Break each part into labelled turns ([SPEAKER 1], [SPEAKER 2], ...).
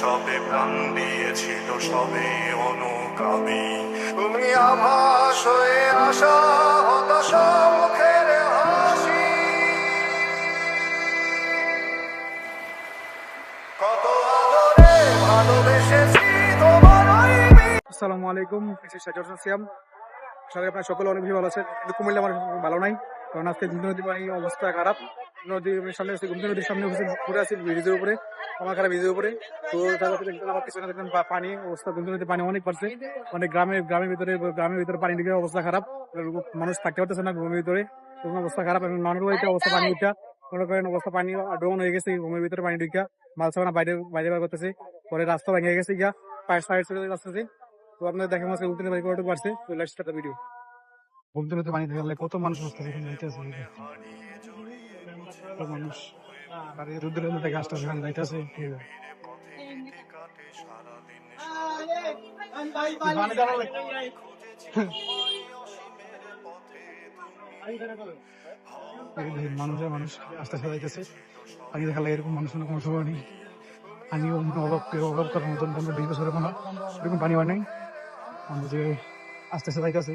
[SPEAKER 1] সবে প্রাণ দিয়েছিল, সবে অনুকাবি তুমি আভাস হয়ে আসা হতাশা মুখের হাসি। কত আদরে ভালোবেসেছি তোমার
[SPEAKER 2] আসসালামু আলাইকুম সিয়াম। সবাই আপনার সকলে অনেক বেশি ভালো আছেন। কিন্তু কুমিল্লা আমার ভালো নাই। কারণ আজকে গুমতি নদী পানি অবস্থা খারাপ। নদীর সামনে গুমতি নদীর সামনে ঘুরে আছি ব্রিজের উপরে আমার খারাপ ব্রিজের উপরে। তো আমার দেখলাম পানি অবস্থা গুমতি নদীর পানি অনেক বাড়ছে। অনেক গ্রামে গ্রামের ভিতরে গ্রামের ভিতরে পানি ঢুকে অবস্থা খারাপ। মানুষ থাকতে পারতেছে না ঘুমের ভিতরে অবস্থা খারাপ। এবং মানুষের বাড়িতে অবস্থা পানি উঠা, মনে করেন অবস্থা পানি ডোন হয়ে গেছে, ঘুমের ভিতরে পানি ঢুকা। মালসাবানা বাইরে বাইরে বার করতেছে, পরে রাস্তা ভেঙে গেছে গিয়া, পায়ের সাইড চলে রাস্তাতে তো আপনার দেখা মাসে উঠতে পারছে তো স্টার্ট ভিডিও ঘুমতে পানি দেখলে কত মানুষ আসতে যাইতেছে কত মানুষ আর মধ্যে যাইতেছে মানুষের মানুষ আস্তে আস্তে যাইতেছে। আগে দেখালে এরকম মানুষ কোনো সময় নেই। পানিও অভাব অভাব করার মতন কোনো এরকম পানি হয় নাই আমরা যে আস্তে আস্তে যাইতেছে।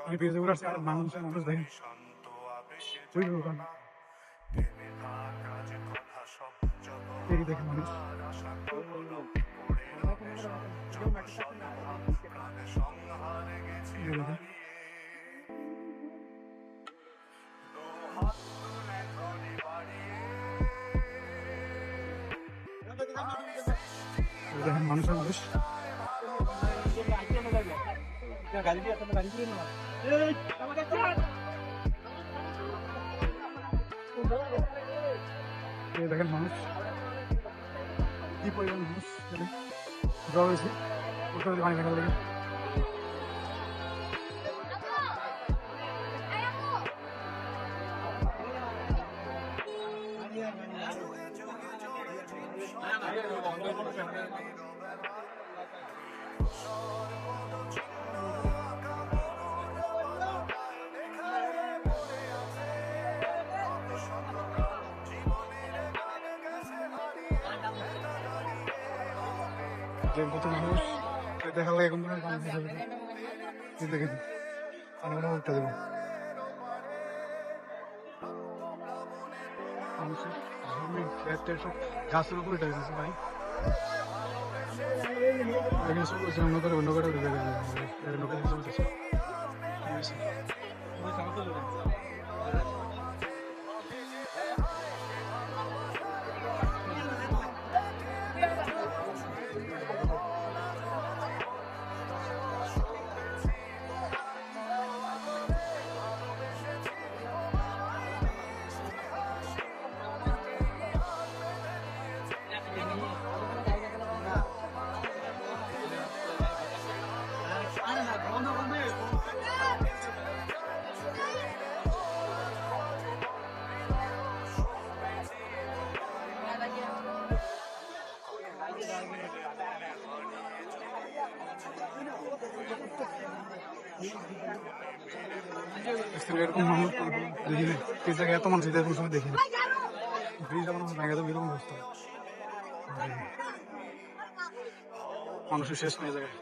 [SPEAKER 2] আমি পেয়েছি ঘুরে আসছি আর মানুষ মানুষ দেখে।
[SPEAKER 1] শান্ত
[SPEAKER 2] ওই দোকান
[SPEAKER 1] থেমে থাকা যে কথা সব যত
[SPEAKER 2] এই দেখে মানুষ
[SPEAKER 1] আশা করল পড়ে রবে সব যত সন্ধান প্রাণে সংহারে গেছে
[SPEAKER 2] এই দেখে
[SPEAKER 1] হাত তুলে ধরি বাড়িয়ে
[SPEAKER 2] এই দেখেন মানুষের মানুষ এই দেখেন মানুষ কি পরিমাণ মানুষ এখানে জড়ো হয়েছে ওখানে পানি দেখার লেগে যে কত মানুষ এই দেখার লাগে এই দেখেন পানি মনে উঠতে দেবো। গাছের উপরে উঠে ভাই। এখানে অন্য করে অন্য এই এত মানুষ এরকম সময় দেখিনি। ব্রিজ এমন ভেঙে যাবে এরকম অবস্থা। মানুষের শেষ নেই জায়গায়।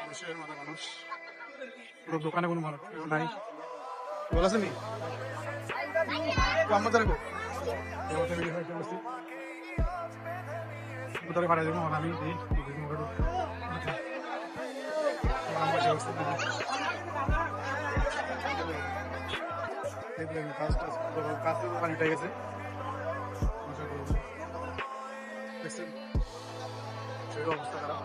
[SPEAKER 2] মানুষের মানুষ। পুরো দোকানে কোনো মানুষ কেউ নাই। বলা আছে নি কোথায় পাঠাই দেবো আমি দিই দেখলেন গাছ টাছ পুরো গাছ পুরো পানি উঠে গেছে অবস্থা খারাপ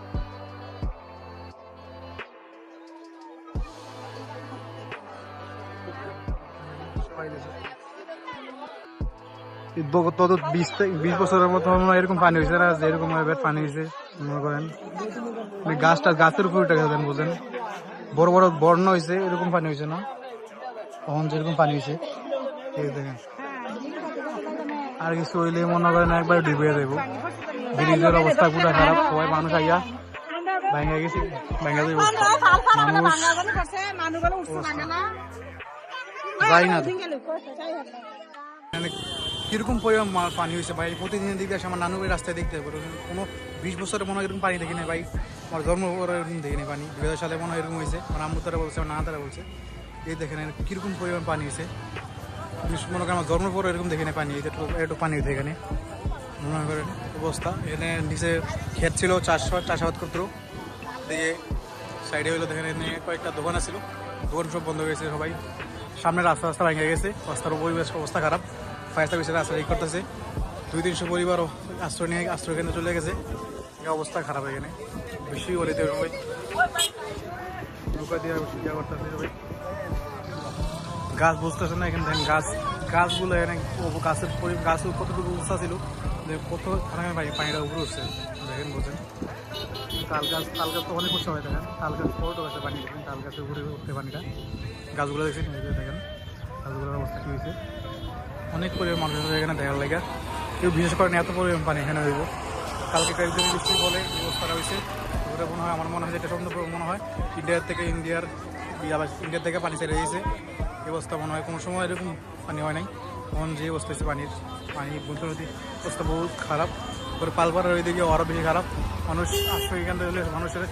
[SPEAKER 2] সবাই বিশ বিশ বছরের মতো মনে হয় এরকম পানি হয়েছে না যেরকম এবার পানি হয়েছে মনে করেন। গাছটা গাছের উপর উঠে গেছেন বুঝেন। বড় বড় বর্ণ হয়েছে এরকম পানি হয়েছে না। তখন যেরকম পানি হয়েছে এই দেখেন। আর কিছু হইলে মনে করেন একবার ডুবে দেব। ব্রিজের অবস্থা পুরো খারাপ সবাই মানুষ আইয়া ভাঙ্গা গেছে ভাঙ্গা মানুষ যাই না। কীরকম পরিমাণ পানি হয়েছে ভাই? প্রতিদিন দেখতে আসে আমার নানু ভাই রাস্তায় দেখতে পারো কোনো বিশ বছরে মনে হয় এরকম পানি দেখি নাই ভাই। আমার জন্ম এরকম দেখিনি পানি। দু হাজার সালে মনে হয় এরকম হয়েছে। আমার আম্মু তারা বলছে, আমার নানা বলছে। এই দেখেন কীরকম পরিমাণ পানি হয়েছে। মনে করেন আমার জন্ম পরে এরকম দেখি নাই পানি। একটু একটু পানি হয়েছে এখানে। মনে করেন অবস্থা। এখানে নিচে ক্ষেত ছিল চাষ চাষাবাদ করতো। দিয়ে সাইডে হলো দেখেন এখানে কয়েকটা দোকান আছিল। দোকান সব বন্ধ হয়ে গেছে সবাই। সামনে রাস্তা রাস্তা ভেঙে গেছে। রাস্তার পরিবেশ অবস্থা খারাপ। ফায়ার সার্ভিসের এই করতেছে। দুই তিনশো পরিবারও আশ্রয় নিয়ে আশ্রয় কেন্দ্রে চলে গেছে। অবস্থা খারাপ এখানে। বেশি দেবে সবাই লুকা দিয়ে ইয়া করতেছে সবাই গাছ বুঝতেছে না এখানে দেখেন গাছ। গাছগুলো এখানে গাছের গাছ কতটুকু উৎসাহ ছিল? কত খানা ভাই, পানিটা উপরে উঠছে। দেখেন, বোঝেন। তাল গাছ তাল গাছ তো অনেক উৎসাহ হয়, দেখেন। তাল গাছ পড়ে আছে পানি দেখেন তাল গাছের উপরে উঠতে পানিটা। গাছগুলো দেখছেন দেখেন। গাছগুলোর অবস্থা কী হয়েছে? অনেক পরিমাণ মানুষ আছে এখানে দেখার লাগে। কেউ বিশেষ করে এত পরিমাণ পানি এখানে হইব। কালকে কয়েকদিন বৃষ্টি বলে এই অবস্থাটা হয়েছে। ওটা মনে হয়, আমার মনে হয় যেটা সম্ভব মনে হয়। ইন্ডিয়ার থেকে ইন্ডিয়ার আবার ইন্ডিয়ার থেকে পানি ছেড়ে দিয়েছে। এই অবস্থা মনে হয় কোনো সময় এরকম পানি হয় নাই। তখন যে অবস্থা হয়েছে পানির, পানি বলতে নদী অবস্থা বহুত খারাপ। পরে পালপাড়ার ওইদিকে আরও বেশি খারাপ। মানুষ আশ্রয় এখান থেকে মানুষের।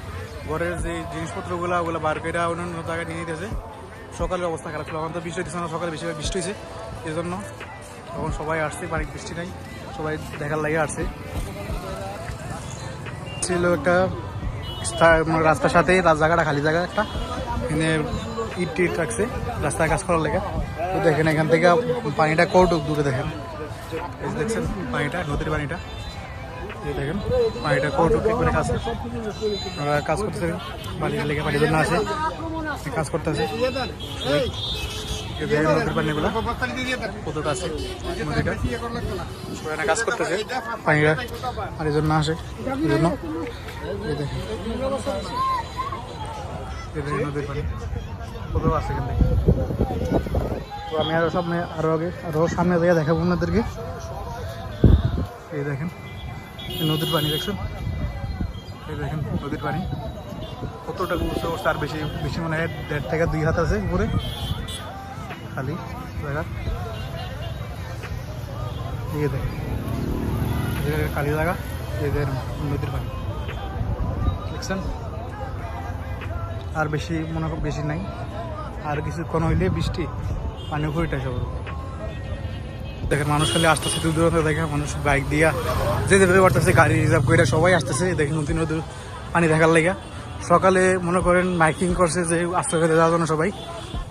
[SPEAKER 2] ঘরের যে জিনিসপত্রগুলো, ওগুলো বার করে অন্যান্য জায়গায় নিয়ে নিতেছে সকালের অবস্থা খারাপ ছিল। এখন তো বৃষ্টি হচ্ছে না, সকালে বেশি বৃষ্টি হয়েছে এই জন্য তখন সবাই আসছে, বাড়ির বৃষ্টি নাই, সবাই দেখার লাগে আসছে। ছিল একটা মানে রাস্তার সাথে জায়গাটা খালি জায়গা একটা, এখানে ইট টিট রাখছে, রাস্তায় কাজ করার লেগে। তো দেখেন এখান থেকে পানিটা কৌটুক দূরে দেখেন। দেখছেন পানিটা, নদীর পানিটা। দেখেন পানিটা কৌটুক কাজ ওরা কাজ করতেছে পানির লেগে পানির জন্য আছে কাজ করতেছে। আর আসে থেকে। আমি সামনে, আরও আগে, আরও সামনে জায়গায় দেখাবো আপনাদেরকে। এই দেখেন নদীর পানি দেখছেন? এই দেখেন, নদীর পানি। কতটা অবস্থা, আর বেশি বেশি মনে হয় দেড় থেকে দুই হাত আছে উপরে। খালি। জায়গা। এই খালি জায়গা। দেখেন নদীর পানি। দেখছেন? আর বেশি মনে বেশি নাই। আর কিছুক্ষণ হইলে বৃষ্টি, পানি উপরে সব দেখেন, মানুষ খালি আসতেছে দূর দূরান্ত। দেখে মানুষ বাইক দিয়া যে যেতে পারতেছে গাড়ি রিজার্ভ করে সবাই আসতেছে। দেখেন নদী নদীর পানি দেখার লেগে সকালে মনে করেন মাইকিং করছে যে আস্তে খেতে যাওয়ার জন্য সবাই।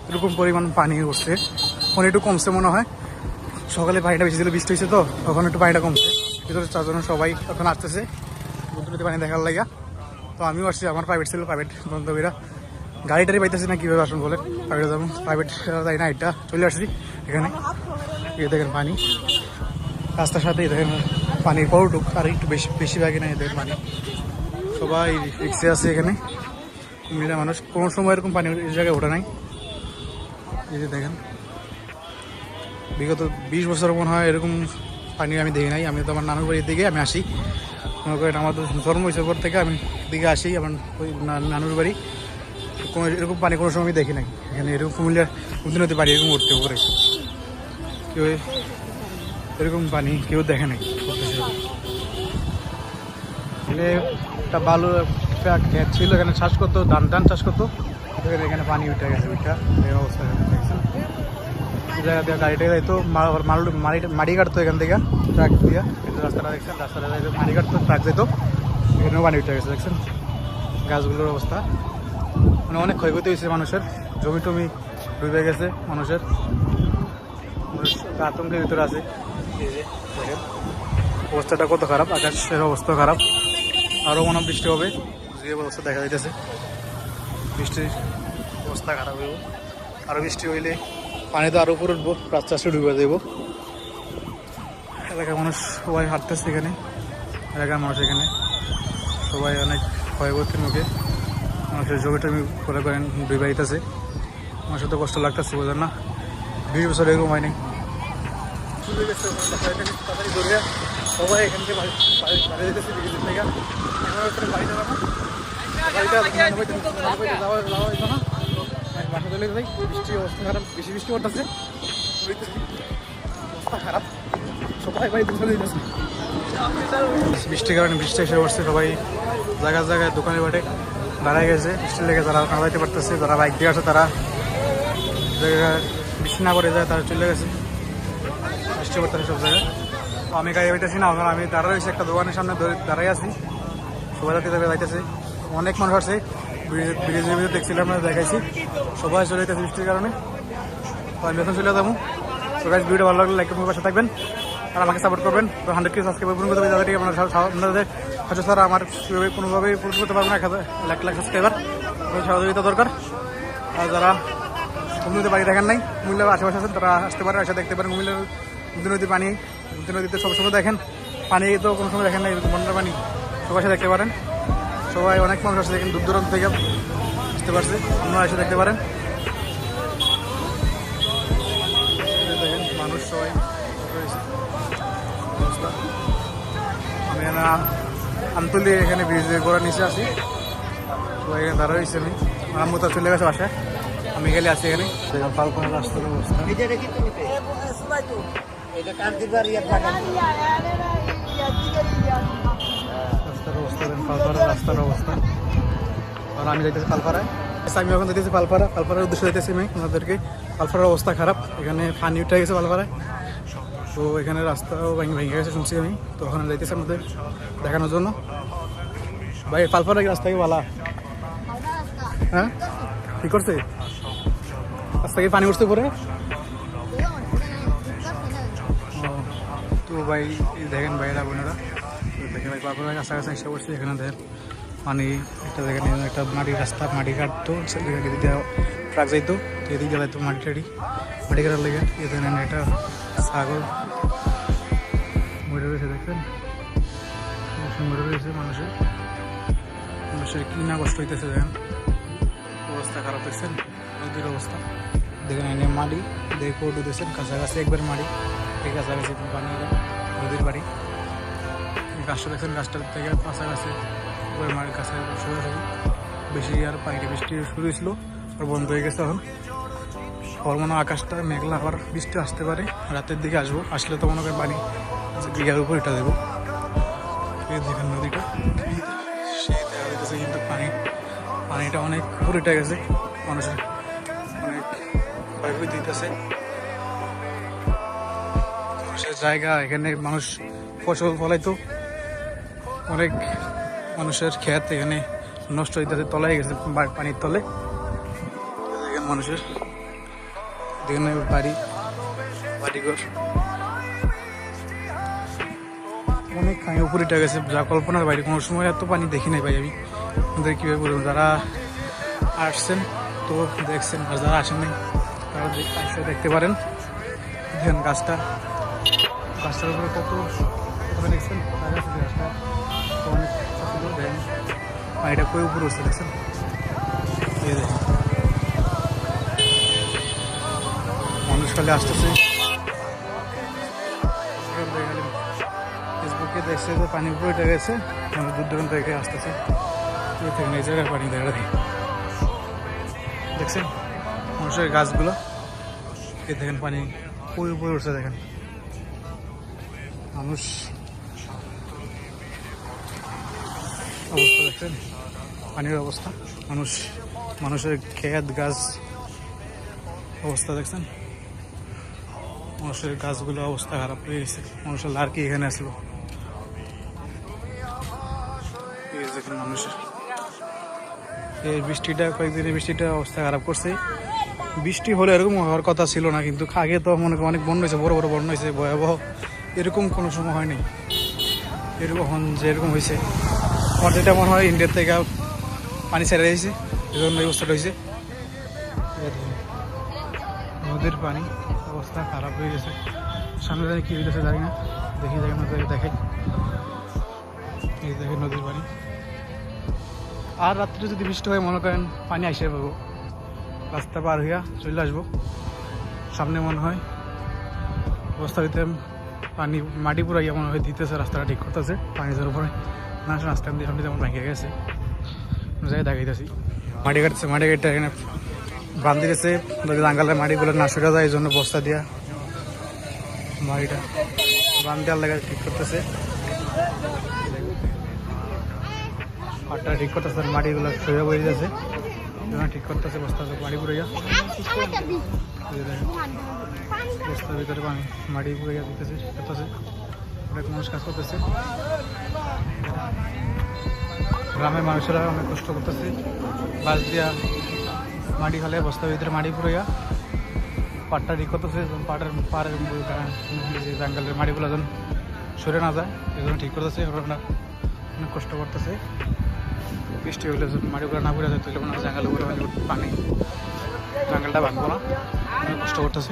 [SPEAKER 2] এরকম পরিমাণ পানি উঠছে এখন একটু কমছে মনে হয়। সকালে পানিটা বেশি ছিল বৃষ্টি হয়েছে তো, তখন একটু পানিটা কমছে। ভিতরে চারজন সবাই এখন আসতেছে। নদীতে পানি দেখার লাগিয়া। তো আমিও আসছি, আমার প্রাইভেট ছিল প্রাইভেট বন্ধবীরা। গাড়ি টাড়ি পাইতেছি না, কীভাবে আসুন বলে? প্রাইভেট যাব। প্রাইভেট যাই না এটা চলে আসছি এখানে। এই দেখেন পানি। রাস্তার সাথেই দেখেন পানির পরটুক আর একটু বেশি বেশি বেশিরভাগই না এদের পানি। সবাই রিক্সে আছে এখানে। কুমিল্লা মানুষ, কোনো সময় এরকম পানি এই জায়গায় ওঠে নাই। এই যে দেখেন। বিগত বিশ বছর মনে হয় এরকম পানি আমি দেখি নাই। আমি তো আমার নানুর বাড়ির দিকে আমি আসি। মনে করেন আমার হয়েছে পর থেকে আমি দিকে আসি, আমার ওই নানুর বাড়ি। কোনো এরকম পানি কোনো সময় আমি দেখি নাই। এখানে এরকম কুমিল্লা নদী পানি এরকম উঠতে উপরে। কেউ এরকম পানি কেউ দেখে নাই। এখানে একটা ভালো একটা ছিল, এখানে চাষ করতো, ধান ধান চাষ করতো। এখানে পানি উঠে গেছে ওইটা এই অবস্থা। জায়গা গাড়িটা যাইতো মাড়ি কাটতো এখান থেকে ট্রাক দিয়ে। রাস্তাটা দেখছেন, রাস্তাটা যাইতো মাড়ি কাটতো ট্রাক যেত এখানেও পানি উঠে গেছে, দেখছেন? গাছগুলোর অবস্থা। মানে অনেক ক্ষয়ক্ষতি হয়েছে মানুষের। জমি টমি ডুবে গেছে মানুষের। মানুষ আতঙ্কের ভিতরে আছে। অবস্থাটা কত খারাপ, আকাশের অবস্থা খারাপ। আরও মনে বৃষ্টি হবে যে অবস্থা দেখা যাইতেছে। বৃষ্টির অবস্থা খারাপ হইব। আরও বৃষ্টি হইলে পানিতে আরও উপরে উঠবো রাস্তা ডুবে দেবো এলাকার মানুষ সবাই হাঁটতেছে এখানে, এলাকার মানুষ এখানে। সবাই অনেক ক্ষয়ক্ষতির মুখে। মানুষের জমি টমি করে করেন ডুবাইতেছে মানুষের তো কষ্ট লাগতেছে, বোঝেন না। বিশ বছর এরকম হয়নি। সবাই এখান থেকে যেতেছে বিকেলের থেকে। যাওয়া না। বাসা চলে যাই। বৃষ্টি অবস্থা খারাপ, বেশি বৃষ্টি পড়তেছে। অবস্থা খারাপ। সবাই বাড়ি চলে যেতেছে বৃষ্টির কারণে বৃষ্টি এসে পড়ছে, সবাই জায়গায় জায়গায় দোকানে বাটে দাঁড়ায় গেছে। বৃষ্টির লেগে যারা না যাইতে পারতেছে, যারা বাইক দিয়ে আসে, তারা বৃষ্টি না করে যায়, তারা চলে গেছে। বৃষ্টি পড়তেছে সব জায়গায়। আমি গাড়ি হইতেছি না আমি দাঁড়ায় একটা দোকানের সামনে দাঁড়াই আছি। সবাই যাতে যাইতেছে, অনেক মানুষ ব্রিজ- ব্রিজের ভিতরে দেখছিলাম না দেখাইছি। সবাই চলে যেতেছে বৃষ্টির কারণে। আমি এখন চলে যাব। তো ভিডিও ভালো লাগলে লাইক করবেন পাশে থাকবেন। আর আমাকে সাপোর্ট করবেন। তো হান্ড্রেড কে সাবস্ক্রাইব পূরণ করতে হবে। যাদেরকে আপনাদের হয়তো স্যার আমার কোনোভাবেই পূরণ করতে পারব না। লাখ লাখ সাবস্ক্রাইবার সহযোগিতা দরকার। আর যারা কুমিল্লাতে বাড়ি দেখেন নাই কুমিল্লার আশেপাশে আছেন, তারা আসতে পারেন, এসে দেখতে পারেন। কুমিল্লার নদী নদী পানি নদী নদীতে সবসময় দেখেন। পানি তো কোনো সময় দেখেন নাই বন্যার পানি। সবাই দেখতে পারেন। সবাই অনেক মানুষ আসছে দেখেন দূর দূরান্ত থেকে আসতে পারছে। আপনারা এসে দেখতে পারেন। দেখেন মানুষ সবাই রয়েছে। আমি এখানে আমতলি এখানে ব্রিজের গোড়া নিচে আছি। সবাই এখানে দাঁড়া আমি। আম্মু তো চলে গেছে বাসায়। আমি গেলে আছি এখানে। রাস্তার অবস্থা। পালপাড়া রাস্তার অবস্থা। আর আমি যাইতেছি পালপাড়ায়। আমি এখন যাইতেছি পালপাড়া। পালপাড়ার উদ্দেশ্যে যাইতেছি আমি আপনাদেরকে। পালপাড়ার অবস্থা খারাপ। এখানে পানি উঠে গেছে পালপাড়ায়। তো এখানে রাস্তাও ভেঙে ভেঙে গেছে শুনছি আমি। তো ওখানে যাইতেছি আমাদের দেখানোর জন্য। ভাই, পালপাড়া রাস্তা কি ভালা হ্যাঁ? কি করছে? রাস্তা কি পানি উঠছে পরে তো ভাই দেখেন ভাইরা বোনেরা। ভাই পাপড় ভাই এসে পড়ছে এখানে দেখেন পানি একটা এখানে একটা মাটির রাস্তা, মাটি কাটতো এদিক দিয়ে ট্রাক যাইতো এদিক যাইতো মাটি টাড়ি মাটি কাটার লেগে এই দেখেন একটা ছাগল। মরে রয়েছে, দেখছেন? মরে রয়েছে মানুষের। মানুষের কি না কষ্ট হইতেছে, দেখেন? অবস্থা খারাপ, দেখছেন? নদীর অবস্থা। দেখেন এনে মাটি, দেখে দিয়েছেন, কাছাকাছি একবার মাটি, এই কাছাকাছি পানি নদীর বাড়ি গাছটা দেখছেন গাছটার থেকে কাছাকাছি একবার মাটির কাছাকাছি সোজাসুজি বেশি আর পানিটা বৃষ্টি শুরু হয়েছিল, আর বন্ধ হয়ে গেছে এখন। আবার মনে হয় আকাশটা মেঘলা আবার বৃষ্টি আসতে পারে, রাতের দিকে আসব। আসলে তো মনে করেন পানি দিঘার উপর এটা দেবো দেখেন নদীটা। দেখা কিন্তু পানি। পানিটা অনেক উঠে গেছে। মানুষের অনেক ক্ষয়ক্ষতি দিতেছে মানুষের জায়গা, এখানে মানুষ ফসল ফলাইতো। অনেক মানুষের ক্ষেত এখানে নষ্ট হইতেছে তলায় গেছে পানির তলে। মানুষের দেখেন বাড়ি, বাড়িঘর। অনেক খাই উপরে উঠে গেছে। যা কল্পনার বাইরে, কোনো সময় এত পানি দেখি নাই ভাই আমি। আপনাদের কীভাবে বলব? যারা আসছেন তো দেখছেন, আর যারা আসেন নাই, তারা এসে দেখতে পারেন। দেখেন গাছটা। গাছটার উপরে কত দেখছেন? গাছটা অনেক পানিটা কই উপরে উঠছে দেখছেন মানুষ খালি আসতেছে ফেসবুকে দেখছে যে পানি উপরে উঠে গেছে দূর দূরান্ত থেকে আসতেছে এই পানি দেখা দেখি দেখছেন মানুষের গাছগুলো এই দেখেন পানি উপরে উপরে উঠছে দেখেন মানুষ অবস্থা দেখছেন পানির অবস্থা। মানুষ, মানুষের ক্ষেত, গাছ অবস্থা দেখছেন। মানুষের গাছগুলো অবস্থা খারাপ হয়ে গেছে। মানুষের লার্কি এখানে আসলো। মানুষের এই বৃষ্টিটা, কয়েকদিনের বৃষ্টিটা অবস্থা খারাপ করছে। বৃষ্টি হলে এরকম হওয়ার কথা ছিল না, কিন্তু আগে তো মনে অনেক বন্যা হয়েছে, বড় বড় বন্যা হয়েছে, ভয়াবহ। এরকম কোনো সময় হয়নি। এরকম হন- যে এরকম হয়েছে। আমার মনে হয় ইন্ডিয়ার থেকে পানি ছেড়ে দিয়েছে, এই জন্য এই অবস্থাটা হয়েছে। নদীর পানি, অবস্থা খারাপ হয়ে গেছে। সামনে জানি কি হইতেছে জানি না, দেখি দেখেন নদীকে দেখে এই দেখে নদীর পানি। আর রাত্রে যদি বৃষ্টি হয়, মনে করেন পানি আসে পাবো। রাস্তা পার হইয়া চলে আসব। সামনে মনে হয় অবস্থা দিতে পানি, মাটি পুরাইয়া মনে হয় দিতেছে, রাস্তাটা ঠিক করতেছে, পানি যাওয়ার উপরে না রাস্তা দিয়ে সামনে যেমন ভাঙিয়ে গেছে যাই দেখাইতেছি মাটি কাটছে, মাটি কাটতে এখানে বান্ধি গেছে যদি জাঙ্গালের মাটিগুলো না যায়, এই জন্য বস্তা দিয়া মাটিটা বান্ধি আর লাগা ঠিক করতেছে। পাটটা ঠিক করতেছে, মাটিগুলো সরে বয়ে যাচ্ছে ঠিক করতেছে, বস্তা মাটি পুরে যা বস্তার ভিতরে মাটি পুরে যা দিতেছে করতেছে অনেক মানুষ কাজ করতেছে। গ্রামের মানুষেরা অনেক কষ্ট করতেছে। বাস দিয়া মাটি খালে বস্তার ভিতরে মাটি পুরাইয়া পাটটা ঠিক করতেছে পাটের পাড়ের যে জঙ্গলের মাটিগুলো যেন সরে না যায় জন্য ঠিক করতেছে। ওরা অনেক কষ্ট করতেছে। বৃষ্টি হলে মাটিগুলো না পড়ে যায়, তাহলে হয় জঙ্গল হয়তো পানি, জঙ্গলটা ভাঙবো না। অনেক কষ্ট করতেছে।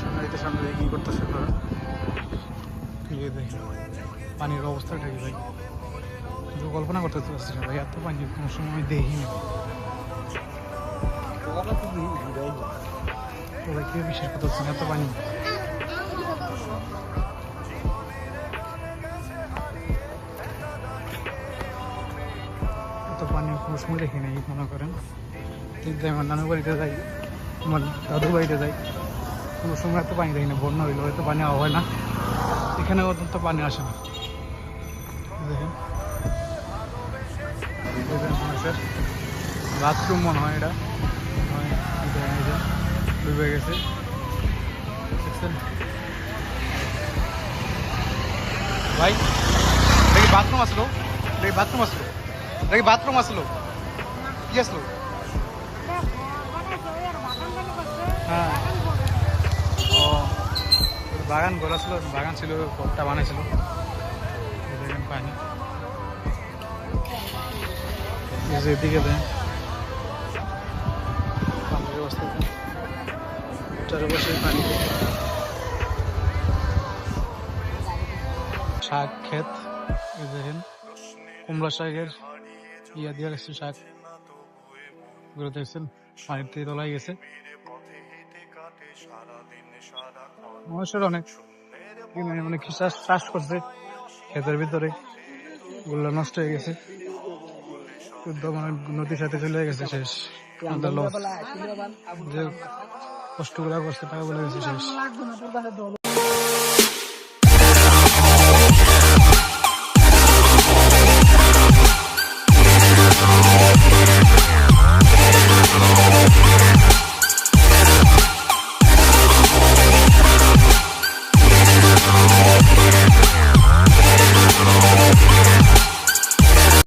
[SPEAKER 2] সামনে দিতে সামনে দিয়ে কি করতেছে ওরা এই যে দেখি পানির অবস্থাটা কি ভাই। কিন্তু কল্পনা করতে পারছি না ভাই, এত পানি কোনো সময় দেখি না বিশ্বাস করতে পারছি না, এত পানি। এত পানি কোনো সময় দেখি নাই, মনে করেন। আমার নানুর বাড়িতে যাই, আমার দাদুর বাড়িতে যাই। কোনো সময় এত পানি দেখি না বন্যা হইল এত পানি হয় না। এখানে অত্যন্ত পানি আসে না। দেখেন। মানুষের বাথরুম মনে হয় এটা। ডুবে গেছে। দেখছেন? ভাই দেখি বাথরুম আসলো? দেখি বাথরুম আসলো? দেখি বাথরুম আসলো? কি আসলো? হ্যাঁ। বাগান গোলা ছিল বাগান ছিল, কপটা দেখেন পানি। এদিকে শাক, ক্ষেত দেখেন। কুমড়া শাকের ইয়া দিয়ে শাক। গুলো দেখছেন থেকে তোলাই গেছে। মানুষের অনেক। কি মানে অনেক চাষ করছে, ক্ষেতের ভিতরে। গুলো নষ্ট হয়ে গেছে। মানে নদীর সাথে চলে গেছে শেষ। যে কষ্টগুলা করছে টাকাগুলো গেছে শেষ।